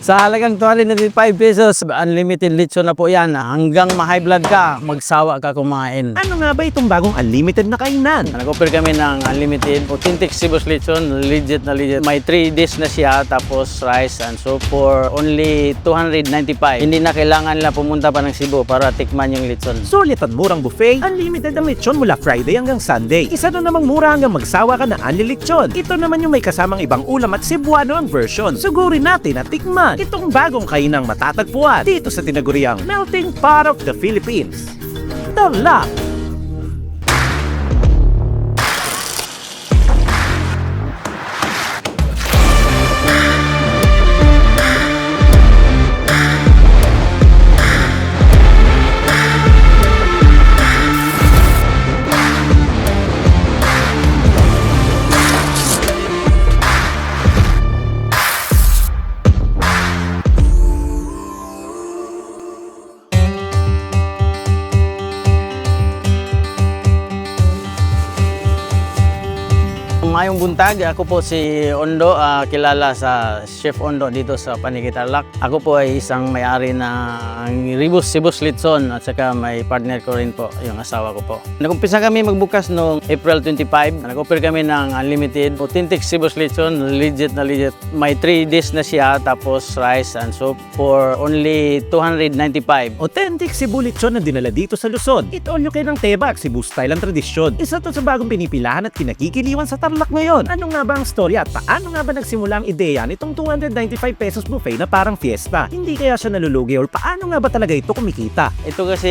Sa halagang 295 pesos, unlimited lechon na po yan. Hanggang ma-high blood ka, magsawa ka kumain. Ano nga ba itong bagong unlimited na kainan? Nag-offer kami ng unlimited, authentic Cebu's lechon, legit na legit. May 3 dish na siya, tapos rice and soup for only 295. Hindi na kailangan nila pumunta pa ng Cebu para tikman yung lechon. Sulit at murang buffet, unlimited ang lechon mula Friday hanggang Sunday. Isa na namang mura hanggang magsawa ka na unli lechon. Ito naman yung may kasamang ibang ulam at Cebuano ang version. Sugurin natin at tikman itong bagong kainang matatagpuan dito sa tinaguriang Melting Pot of the Philippines. Tarlac! Mayong buntag, ako po si Ondo, ah, kilala sa Chef Ondo dito sa Panigit Tarlac. Ako po ay isang may-ari ng Ribus Sibus Litson at saka may partner ko rin po, yung asawa ko po. Nagumpisa kami magbukas noong April 25. Nag-offer kami ng unlimited, authentic Sibus Litson, legit na legit. May 3 dish na siya, tapos rice and soup for only 295. Authentic Cebu lechon na dinala dito sa Luzon. Ito all you can ang tebak, Cebu style ang tradisyon. Isa to sa bagong pinipilahan at kinakikiliwan sa Tarlac ngayon. Ano nga ba ang storya at paano nga ba nagsimula ang ideya nitong 295 pesos buffet na parang fiesta? Hindi kaya siya nalulugi or paano nga ba talaga ito kumikita? Ito kasi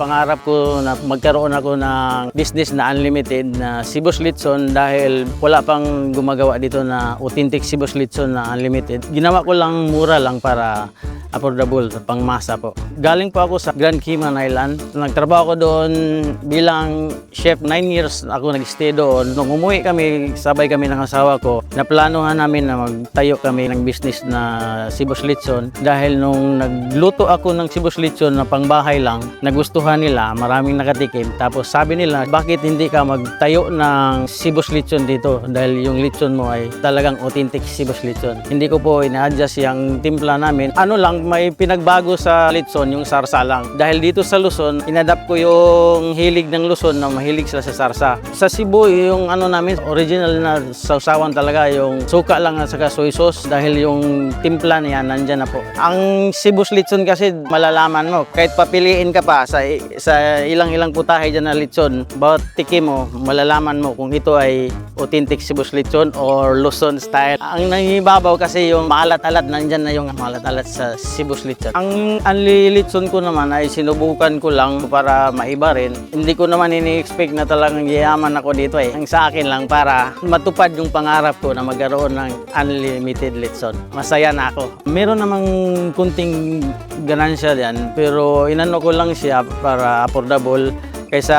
pangarap ko na magkaroon ako ng business na unlimited na Sibos Litson dahil wala pang gumagawa dito na authentic Sibos Litson na unlimited. Ginawa ko lang mura lang para affordable sa pangmasa po. Galing po ako sa Grand Cayman Island. Nagtrabaho ko doon bilang chef. 9 years ako nag-stay doon. Nung umuwi kami, sabay kami ng asawa ko, naplanuhan namin na magtayo kami ng business na Sibos Litson dahil nung nagluto ako ng Sibos Litson na pangbahay lang, nagustuhan nila, maraming nakatikim. Tapos sabi nila, bakit hindi ka magtayo ng Sibos Litson dito dahil yung litson mo ay talagang authentic Sibos Litson. Hindi ko po ina-adjust yung timpla namin. Ano lang, may pinagbago sa litson, yung sarsa lang. Dahil dito sa Luzon, inadapt ko yung hilig ng Luzon na mahilig sila sa sarsa. Sa Cebu, yung ano namin, original na sausawan talaga, yung suka lang at saka soy sauce dahil yung timpla niya nandyan na po. Ang Cebu's Litson kasi malalaman mo, kahit papiliin ka pa sa, sa ilang-ilang putahe dyan na litson, bawat tikim mo, malalaman mo kung ito ay authentic Cebu's Litson or Luzon style. Ang nangibabaw kasi yung maalat-alat, nandyan na yung maalat-alat sa Cebu's Litson. Ang unli litson ko naman ay sinubukan ko lang para maiba rin. Hindi ko naman ini-expect na talagang yayaman ako dito eh. Ang sa akin lang para matupad yung pangarap ko na magkaroon ng unlimited litson. Masaya na ako. Meron namang kunting ganansya diyan pero inano ko lang siya para affordable kaysa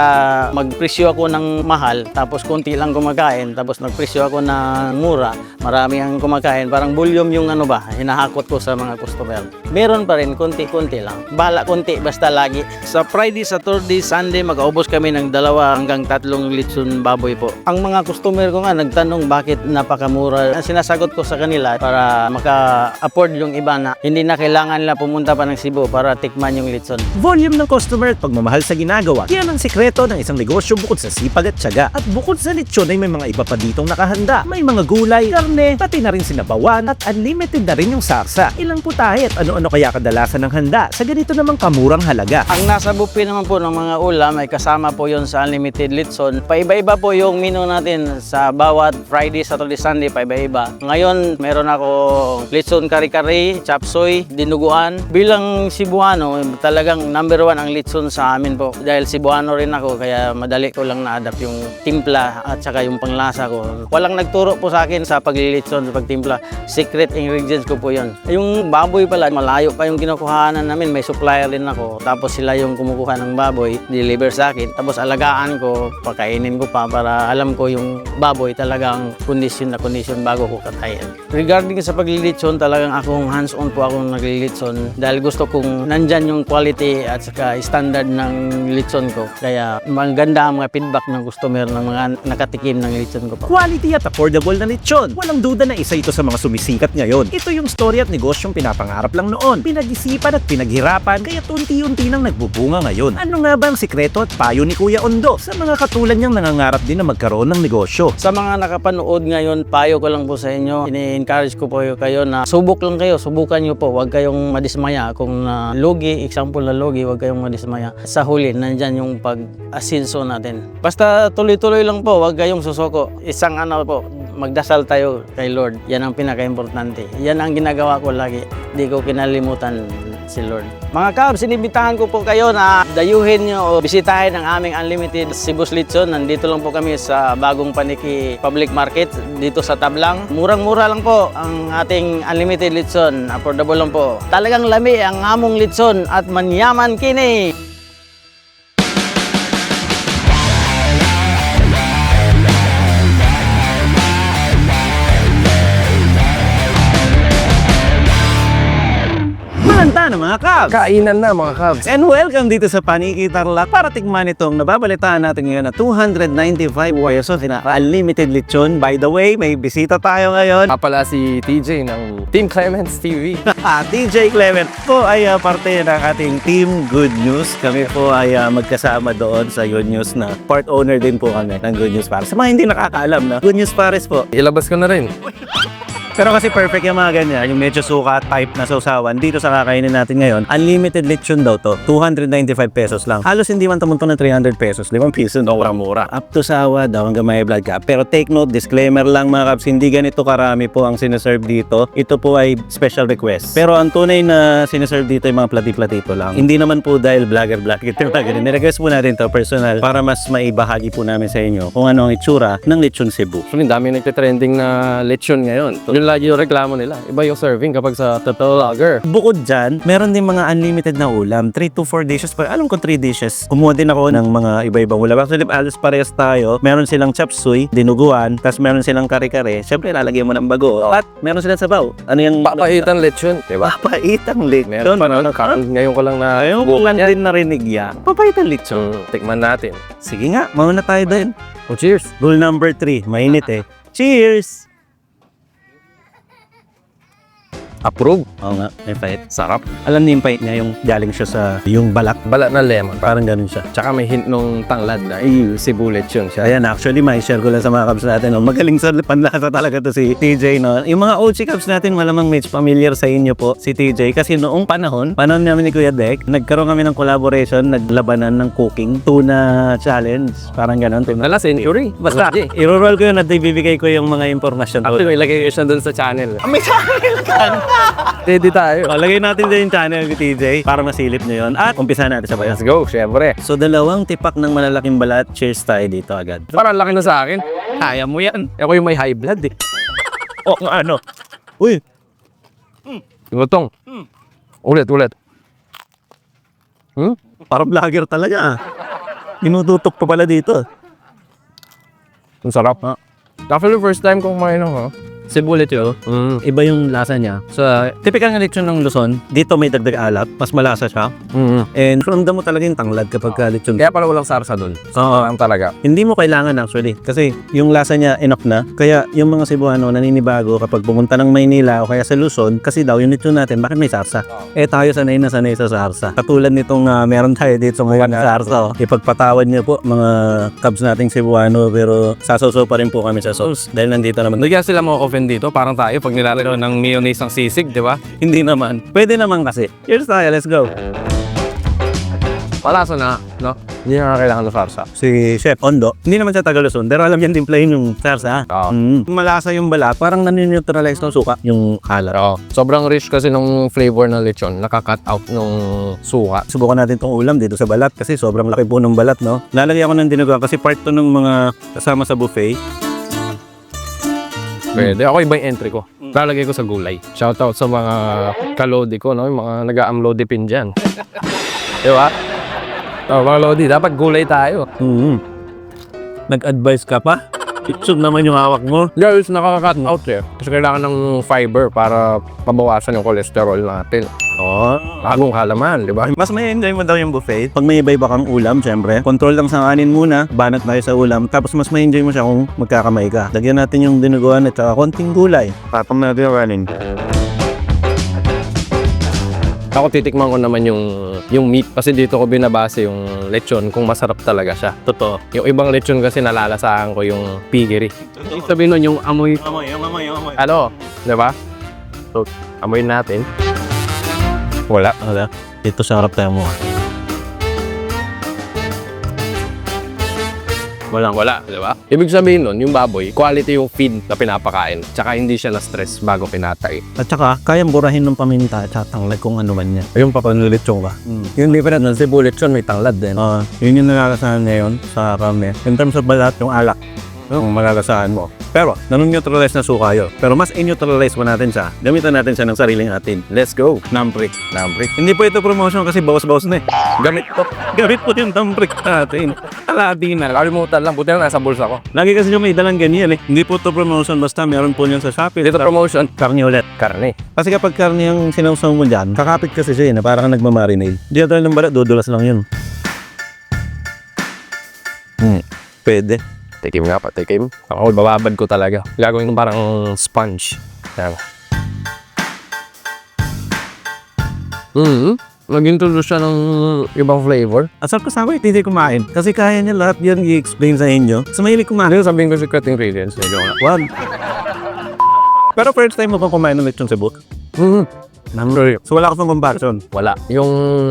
magpresyo ako ng mahal tapos konti lang kumakain tapos nagpresyo ako ng mura marami ang kumakain parang volume yung ano ba hinahakot ko sa mga customer. Meron pa rin konti-konti lang. Bala konti basta lagi. Sa Friday, Saturday, Sunday mag-aubos kami ng dalawa hanggang tatlong litson baboy po. Ang mga customer ko nga nagtanong bakit napakamura. Ang sinasagot ko sa kanila para maka-afford yung iba na hindi na kailangan nila pumunta pa ng Cebu para tikman yung litson. Volume ng customer at pagmamahal sa ginagawa. Yan ang sikreto ng isang negosyo bukod sa sipag at tiyaga. At bukod sa lechon ay may mga iba pa ditong nakahanda. May mga gulay, karne, pati na rin sinabawan at unlimited na rin yung sarsa. Ilang putahe at ano-ano kaya kadalasan ng handa sa ganito namang kamurang halaga. Ang nasa buffet naman po ng mga ulam ay kasama po yon sa Unlimited Litson. Paiba-iba po yung menu natin sa bawat Friday, Saturday, Sunday, paiba-iba. Ngayon, meron ako Litson Kari-Kari, Chapsoy, Dinuguan. Bilang Cebuano, talagang number one ang Litson sa amin po. Dahil Cebuano rin ako, kaya madali ko lang na-adapt yung timpla at saka yung panglasa ko. Walang nagturo po sa akin sa paglilitson, sa pagtimpla. Secret ingredients ko po yon. Yung baboy pala, malayo pa yung kinukuhanan namin. May supplier din ako. Tapos sila yung kumukuha ng baboy, deliver sa akin. Tapos alagaan ko, pakainin ko pa para alam ko yung baboy talagang kondisyon na kondisyon bago ko katayin. Regarding sa paglilitson, talagang akong hands-on po akong naglilitson dahil gusto kong nandyan yung quality at saka standard ng litson ko. Kaya maganda ang mga feedback ng customer ng mga nakatikim ng lechon ko po. Quality at affordable na lechon. Walang duda na isa ito sa mga sumisikat ngayon. Ito yung story at negosyong pinapangarap lang noon. Pinag-isipan at pinaghirapan kaya unti-unti nang nagbubunga ngayon. Ano nga ba ang sikreto at payo ni Kuya Ondo sa mga katulad niyang nangangarap din na magkaroon ng negosyo? Sa mga nakapanood ngayon, payo ko lang po sa inyo. Ini-encourage ko po kayo na subok lang kayo, subukan nyo po. Huwag kayong madismaya. Kung na logi, example na logi, huwag kayong madismaya. Sa huli, nandyan yung pag-asinso natin. Basta tuloy-tuloy lang po, huwag kayong susoko. Isang ano po, magdasal tayo kay Lord. Yan ang pinaka-importante. Yan ang ginagawa ko lagi. Di ko kinalimutan si Lord. Mga Cubs, sinibitahan ko po kayo na dayuhin nyo o bisitahin ang aming Unlimited Cebu Litson. Nandito lang po kami sa bagong paniki public market dito sa Tablang. Murang-mura lang po ang ating Unlimited Litson. Affordable lang po. Talagang lami ang among Litson at manyaman kini. Na mga Cubs! Kainan na mga Cubs. And welcome dito sa Paniki Tarlac para tikman itong nababalitaan natin ngayon na 295 pesos na unlimited lechon. By the way, may bisita tayo ngayon. Ako pala si TJ ng Team Clements TV. Ah, DJ Clement po ay ah, parte ng ating Team Good News. Kami po ay ah, magkasama doon sa Good News na part owner din po kami ng Good News Pares. Sa mga hindi nakakaalam na Good News Pares po. Ilabas ko na rin. Pero kasi perfect yung mga ganyan, yung medyo suka type na sausawan. Dito sa kakainin natin ngayon, unlimited lechon daw to. 295 pesos lang. Halos hindi man tumuntong ng 300 pesos. 5 piso. Sobrang mura. Up to sawa daw hanggang may blood ka. Pero take note, disclaimer lang mga kaps, hindi ganito karami po ang sineserve dito. Ito po ay special request. Pero ang tunay na sineserve dito ay mga plati-platito lang. Hindi naman po dahil vlogger-vlogger. Ito na ganun. Nirequest po natin to personal para mas maibahagi po namin sa inyo kung ano ang itsura ng lechon Cebu. Actually, dami nagtitrending na lechon ngayon. Yun lagi yung reklamo nila. Iba yung serving kapag sa total lager. Bukod dyan, meron din mga unlimited na ulam. 3 to 4 dishes. Pa. Alam ko 3 dishes. Kumuha din ako ng mga iba-ibang ulam. Actually, alas parehas tayo. Meron silang chop suey, dinuguan, tapos meron silang kare-kare. Siyempre, lalagyan mo ng bago. At meron silang sabaw. Ano yung... Papaitan lechon, di ba? Papaitang lechon. Meron pa. Karon ngayon ko lang na Ayun ko lang din narinig yan. Papaitang lechon. Mm, tikman natin. Sige nga, mauna tayo din. Oh, cheers. Rule number 3, mainit eh. Cheers! Approve. Oo nga, may pait. Sarap. Alam niyo yung pait niya, yung galing siya sa yung balak. Balat na lemon. Parang ganun siya. Tsaka may hint nung tanglad na, ay, Cebu lechon siya. Ayan, actually, may share ko lang sa mga Cubs natin. No? Magaling sa panlasa talaga to si TJ. No? Yung mga OG Cubs natin, malamang may familiar sa inyo po si TJ. Kasi noong panahon, panahon namin ni Kuya Dek, nagkaroon kami ng collaboration, naglabanan ng cooking, tuna challenge. Parang ganon. Tuna. Nala century. Basta, i-roll ko yun at ibibigay ko yung mga impormasyon. Actually, may ilagay ko siya dun sa channel. may channel ka! Ready tayo. O, lagay natin din yung channel ni TJ para masilip nyo yun. At umpisa natin sa bayan. Let's go, syempre. So, dalawang tipak ng malalaking balat. Cheers tayo dito agad. Parang laki na sa akin. Kaya mo yan. Ako yung may high blood eh. O, ano? Uy, Gutong. Ulit, ulit. Hmm? Parang vlogger talaga ah. Inututok pa pala dito. Ang sarap. Ah. Actually, first time kong kumain ng Cebu lechon, Mm. iba yung lasa niya. Sa typical na lechon ng Luzon, dito may dagdag alat, mas malasa siya. Mm. And ramdam mo talaga yung tanglad kapag ka lechon. Kaya pala walang sarsa dun. Oo. Ang talaga. Hindi mo kailangan actually kasi yung lasa niya enough na. Kaya yung mga Cebuano naninibago kapag pumunta ng Maynila o kaya sa Luzon kasi daw yung lechon natin bakit may sarsa? Eh tayo sanay na sanay sa sarsa. Katulad nitong ah, meron tayo dito ngayon na sarsa. Oh. Ipagpatawad niyo po mga Cubs nating Cebuano pero sasaw pa rin po kami sa sauce dahil nandito naman. Kaya sila mo-offend dito. Parang tayo pag nilalaro ng mayonnaise ng sisig, di ba? Hindi naman. Pwede naman kasi. Cheers tayo, let's go. Malasa na, no? Hindi na kailangan ng sarsa. Si Chef Ondo, hindi naman siya taga Luzon, pero alam yan din plain yung sarsa. Oo. Mm. Malasa yung balat, parang nanineutralize ng suka yung kalat. Oo. Sobrang rich kasi ng flavor ng lechon. Nakaka-cut out ng suka. Subukan natin tong ulam dito sa balat kasi sobrang laki po ng balat, no? Lalagyan ko ng dinuguan kasi part to ng mga kasama sa buffet. Pwede. Ako iba yung entry ko. Lalagay ko sa gulay. Shoutout sa mga kalodi ko, no? Yung mga nag-aamlodi pin dyan. di ba? Oh, mga lodi, dapat gulay tayo. Mm. Nag-advise ka pa? Lechon naman yung hawak mo. Guys, nakaka-cut out eh. Kasi kailangan ng fiber para pabawasan yung cholesterol natin. Oo. Bagong halaman, di ba? Mas may enjoy mo daw yung buffet. Pag may iba-iba kang ulam, syempre, control lang sa kanin muna, banat tayo sa ulam, tapos mas may enjoy mo siya kung magkakamay ka. Lagyan natin yung dinuguan at saka konting gulay. Tapang natin yung kanin. Ako titikman ko naman yung yung meat kasi dito ko binabase yung lechon kung masarap talaga siya. Totoo. Yung ibang lechon kasi nalalasahan ko yung piggery. Ibig sabihin nun yung amoy, Amoy, yung amoy, yung amoy. ano, di ba? So, amoy natin. Wala. Wala. Ito sa harap tayo mo. Walang wala, di ba? Ibig sabihin nun, yung baboy, quality yung feed na pinapakain. Tsaka hindi siya na-stress bago pinatay. At saka, kayang burahin ng paminta at saka tanglad kung ano man niya. Yung papanulitsong ka. Yung different ng Cebu lechon, may tanglad din. Ah, yun yung nalalasahan ngayon sa karne. In terms of balat, yung alak. Yung malalasahan mo. Pero, nanun-neutralize na suka yun. Pero mas in-neutralize mo natin siya. Gamitan natin siya ng sariling atin. Let's go. Namprik. Namprik. Hindi po ito promotion kasi bawas-bawas na eh. Gamit to. Gamit po yung tamprik natin. Aladi na. Kalimutan lang. Buti na nasa bulsa ko. Lagi kasi yung may dalang ganyan eh. Hindi po ito promotion basta meron po yan sa Shopee. Dito promotion. Karne ulit. Karne. Kasi kapag karne yung sinawsaw mo dyan, kakapit kasi siya eh, na parang kang nagmamarinade. Di tayo ng balat, dudulas lang yun. Hmm. Pwede. Tikim nga pa, tikim. Ako, bababad ko talaga. Gagawin ko parang sponge. Yan. Mm-hmm. Nag-introduce siya ng ibang flavor. Asal ko sa hindi kumain. Kasi kaya niya lahat yan i-explain sa inyo. Sa mahilig kumain. Ano sabihin ko secret ingredients? Medyo nga. Wag. Pero first time mo bang kumain ng lechon Cebu? Mm-hmm. Number So wala ka pang comparison. Wala. Yung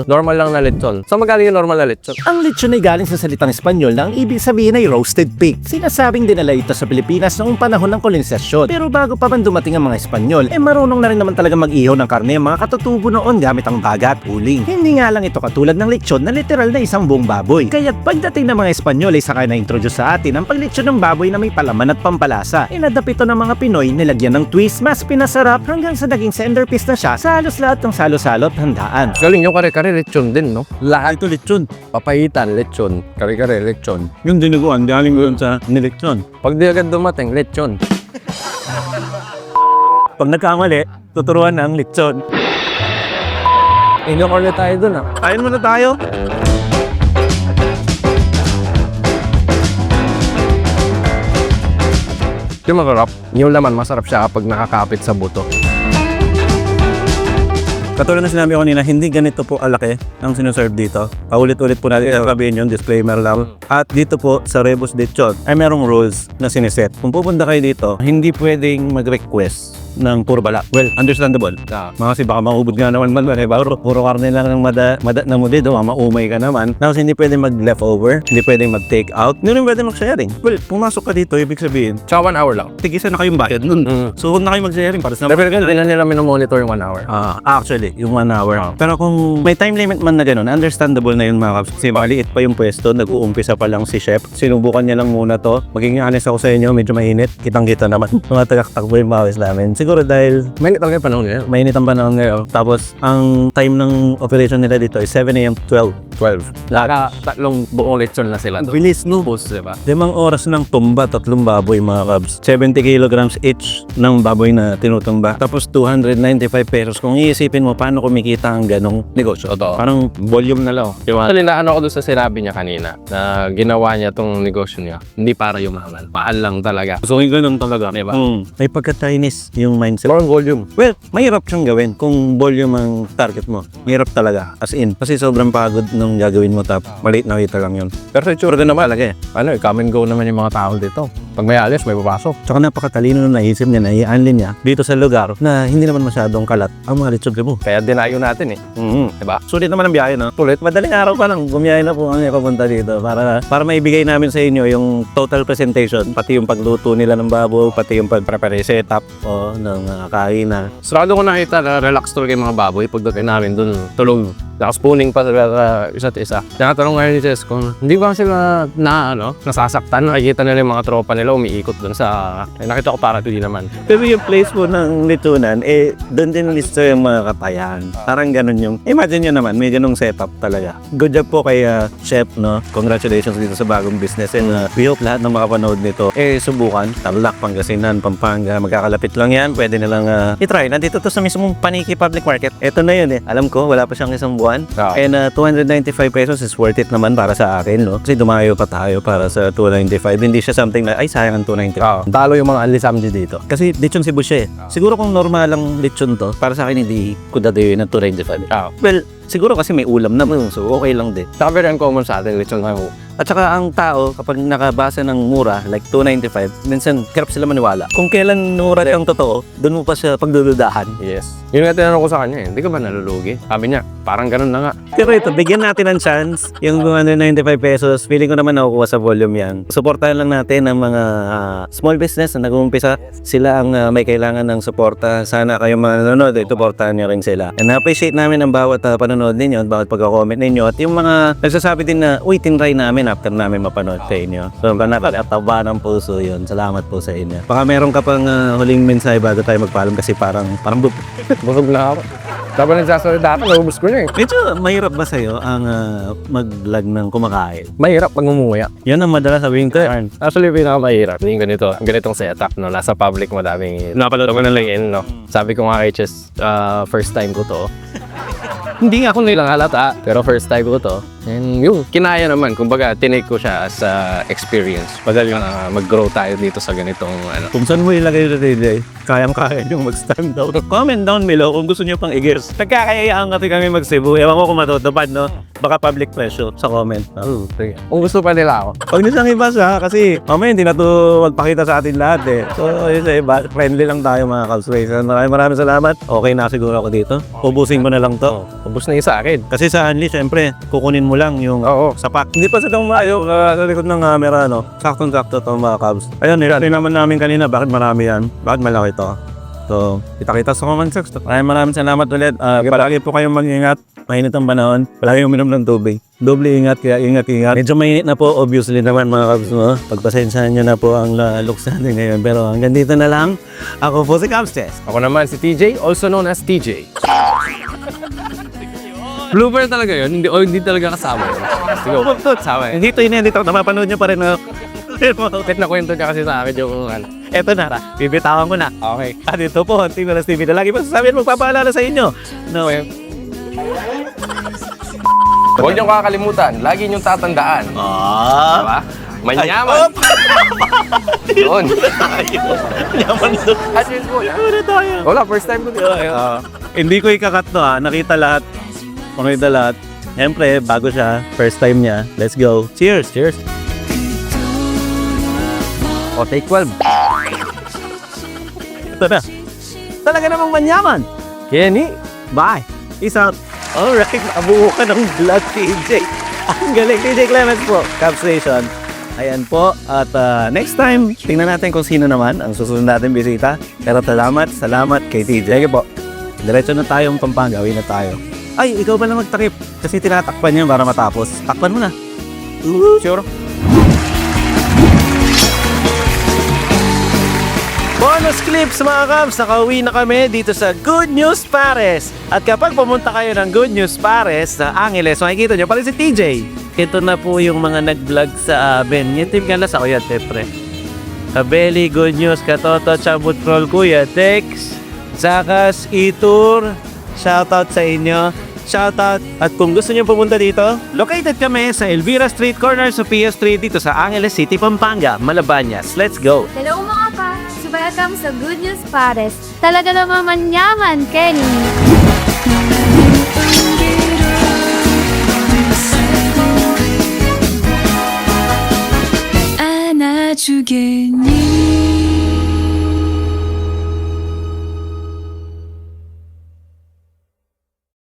normal lang na lechon. Saan magaling yung normal na lechon? Ang lechon ay galing sa salitang Espanyol na ang ibig sabihin ay roasted pig. Sinasabing dinala ito sa Pilipinas noong panahon ng kolonisasyon. Pero bago pa man dumating ang mga Espanyol, eh marunong na rin naman talaga mag-ihaw ng karne ang mga katutubo noon gamit ang baga at uling. Hindi nga lang ito katulad ng lechon na literal na isang buong baboy. Kaya't pagdating ng mga Espanyol ay saka na-introduce sa atin ang paglechon ng baboy na may palaman at pampalasa. Inadap ito ng mga Pinoy, nilagyan ng twist, mas pinasarap hanggang sa naging centerpiece na siya sa halos lahat ng salo-salo at handaan. Galing yung kare-kare lechon din, no? Lahat ito lechon. Papayitan, lechon. Kare-kare, lechon. Yung dinuguan, galing ko yun sa nilechon. Pag di agad dumating, lechon. Pag nagkamali, tuturuan ng lechon. Inyong ulit tayo dun, ah. Kain muna tayo. Yung masarap, yung laman masarap siya kapag nakakapit sa buto. Katulad na sinabi ko kanina, hindi ganito po alaki ang sinuserve dito. Paulit-ulit po natin sabihin yun, disclaimer lang. At dito po sa Rebus Lechon ay merong rules na siniset. Kung pupunta kayo dito, hindi pwedeng mag-request ng puro bala. Well, understandable. Ah. Mga kasi baka maubod nga naman man, eh, puro, puro karne lang ng mada, mada na mo dito, maumay ka naman. Tapos hindi pwedeng mag-leftover, hindi pwedeng mag-take out, hindi rin pwedeng mag-sharing. Well, pumasok ka dito, ibig sabihin, Tsaka one hour lang. tigisa na kayong bayad nun. Mm. So, huwag na kayo mag-sharing para sa Pero ganun, nila minomonitor yung one hour. Ah, actually, yung one hour. Pero kung may time limit man na gano'n, understandable na yun mga kaps. Kasi maliit pa yung pwesto, nag-uumpisa pa lang si chef. Sinubukan niya lang muna to. Magiging honest ako sa inyo, medyo mainit. Kitang-kita naman. Mga tagaktakbo yung bawis namin. Siguro dahil Mainit talaga yung panahon ngayon. mainit ang panahon ngayon. Tapos, ang time ng operation nila dito is 7 a.m. to 12. 12. Naka tatlong buong lechon na sila doon. Bilis, no? Bus, diba? Limang oras ng tumba, tatlong baboy mga kabs. 70 kilograms each ng baboy na tinutumba. Tapos 295 pesos. Kung iisipin mo, paano kumikita ang ganong negosyo? Totoo. Parang volume na lang. Diba? Actually, naano ako doon sa sinabi niya kanina na ginawa niya tong negosyo niya. Hindi para yumaman. Paal lang talaga. So, yung ganun talaga. Diba? Mm. May pagka-Chinese yung mindset. More volume. Well, mahirap siyang gawin kung volume ang target mo. Mahirap talaga. As in. Kasi sobrang pagod nung gagawin mo tap. Maliit na kita lang yun. Pero sa itsura din naman talaga eh. Ano, eh, come and go naman yung mga tao dito. Pag may alis, may papasok. Tsaka napakatalino na naisip niya na i-unlin niya dito sa lugar na hindi naman masyadong kalat ang mga lechon mo. Kaya dinayo natin eh. Mm-hmm. Diba? Sulit naman ang biyahe, no? Sulit. Madaling araw pa lang, bumiyahe na po kami papunta dito para para maibigay namin sa inyo yung total presentation, pati yung pagluto nila ng baboy, pati yung pag-prepare setup o ng uh, kainan. Sarado ko nakita na relax talaga yung mga baboy pagdating namin dun. Tulog. Nakapooning pa sa isa't isa. Tinatanong ngayon ni Jess kung hindi ba sila na ano, nasasaktan. Nakikita nila yung mga tropa nila umiikot doon sa... Eh, nakita ko para hindi naman. Pero yung place po ng litunan, eh, doon din listo yung mga katayan. Parang ganun yung, imagine nyo naman, may ganung setup talaga. Good job po kay uh, Chef, no? Congratulations dito sa bagong business. And uh, we hope lahat ng makapanood nito, eh, subukan. Tarlac, Pangasinan, Pampanga, magkakalapit lang yan. Pwede nilang uh, itry. Nandito to sa mismong Paniki Public Market. Ito na yun eh. Alam ko, wala pa siyang isang buwan. Ah. And uh, 295 pesos is worth it naman para sa akin, no? Kasi dumayo pa tayo para sa 295. Hindi siya something na, ay, sayang ang 295. Oo. Talo yung mga anlisamji dito. Kasi lechon Cebu siya eh. Siguro kung normal lang lechon to, para sa akin hindi ko dadayoy ng 295. Oo. Well, siguro kasi may ulam naman, so okay lang din. Saka very uncommon sa atin, lechon na At saka ang tao, kapag nakabasa ng mura, like 295, minsan hirap sila maniwala. Kung kailan mura ang totoo, doon mo pa siya pagdududahan. Yes. Yun nga tinanong ko sa kanya eh, hindi ka ba nalulugi? Sabi niya, parang ganun na nga. Pero ito, bigyan natin ng chance. Yung 295 pesos, feeling ko naman nakukuha sa volume yan. Suportahan lang natin ang mga ah, small business na nag-uumpisa. Sila ang ah, may kailangan ng suporta. Sana kayong mga nanonood, eh, suportahan nyo rin sila. And appreciate namin ang bawat uh, panonood ninyo, at bawat pagka-comment ninyo. At yung mga nagsasabi din na, uy, tinry namin after namin mapanood sa inyo. So, nakakataba ng puso yun. Salamat po sa inyo. Baka meron ka pang ah, huling mensahe bago tayo magpaalam kasi parang, parang bu- Busog na ako. Dapat nagsasalita ako, naubos ko na eh. Medyo mahirap ba sa'yo ang ah, mag-vlog ng kumakain? Mahirap pag umuya. Yan ang madalas sabihin ko. eh. Actually, pinakamahirap. Yung ganito, ganitong setup, no? Nasa public madaming... Napanood ko na lang yun, no? Sabi ko nga kay Chess, ah, first time ko to. Hindi nga ako nilang halata, pero first time ko to. And yun, kinaya naman. Kumbaga, tinake ko siya as a experience. Yung ah, mag-grow tayo dito sa ganitong ano. Kung saan mo ilagay yung DJ, kayang-kaya yung mag-stand out. Comment down below kung gusto nyo pang i-gears. Nagkakayaan kasi kami mag-Cebu. Ewan ko kung matutupad, no? Baka public pressure sa comment. Oh, sige. Kung gusto pa nila ako. Huwag nyo siyang ibasa kasi mamaya hindi na to magpakita sa atin lahat eh. So, yun sa iba, friendly lang tayo mga Cubs Maraming maraming salamat. Okay na siguro ako dito. Ubusin ko na lang to. Ubus na yung sa akin. Kasi sa Unli, syempre, kukunin mo lang yung Oo. sapak. Hindi pa sa tumayo uh, sa likod ng camera, no? Saktong-sakto to mga Cubs. Ayun, nilati naman namin kanina, bakit marami yan? Bakit malaki to? So, kita-kita sa comment section. Maraming maraming salamat ulit. Uh, palagi po kayong mag-ingat. Mainit ang panahon. Palagi uminom ng tubig. Doble ingat, kaya ingat-ingat. Medyo mainit na po, obviously naman mga Cubs mo. Pagpasensyahan nyo na po ang uh, looks natin ngayon. Pero hanggang dito na lang. Ako po si Cubs Test. Ako naman si TJ, also known as TJ. Blooper talaga yun, hindi, o hindi talaga kasama yun. Sige, kasama yun. Dito yun, dito. Napapanood nyo pa rin. Uh, Tit na kwento niya kasi sa akin yung ano. Eto na, bibitawan ko na. Okay. At ito po, Team Alas TV na lagi masasabihin magpapaalala sa inyo. No, eh. Huwag niyong kakalimutan, lagi niyong tatandaan. Ah. Diba? Manyaman. Yun. Yaman doon. At yun po. ah. Ano? Wala, first time ko dito. Ah, hindi ko ikakat to ha. Nakita lahat. Nakita lahat. Siyempre, bago siya. First time niya. Let's go. Cheers! Cheers! O, take 12. Ito na. Talaga namang manyaman. Kenny, bye. Peace out. Alright, nakabuo ka ng vlog, TJ. Ang galing, TJ Clemens po. Cab Station. Ayan po. At ah, next time, tingnan natin kung sino naman ang susunod natin bisita. Pero salamat, salamat kay TJ. Sige po. Diretso na tayong Pampanga. Uwi na tayo. Ay, ikaw ba na magtakip? Kasi tinatakpan niya para matapos. Takpan mo na. Sure. Bonus clips mga Cubs, nakauwi na kami dito sa Good News Pares. At kapag pumunta kayo ng Good News Pares sa Angeles, makikita nyo pala si TJ. Ito na po yung mga nag-vlog sa amin. Yung team galas ako yan, tepre. Kabeli, Good News, Katoto, Chabot Roll, Kuya, Tex, Zakas, Itur, Shoutout sa inyo. Shoutout. At kung gusto niyo pumunta dito, located kami sa Elvira Street, corner sa Sophia Street dito sa Angeles City, Pampanga, Malabañas. Let's go! Hello mga pa! So welcome sa Good News Pares. Talaga naman manyaman, Kenny! 주겠니?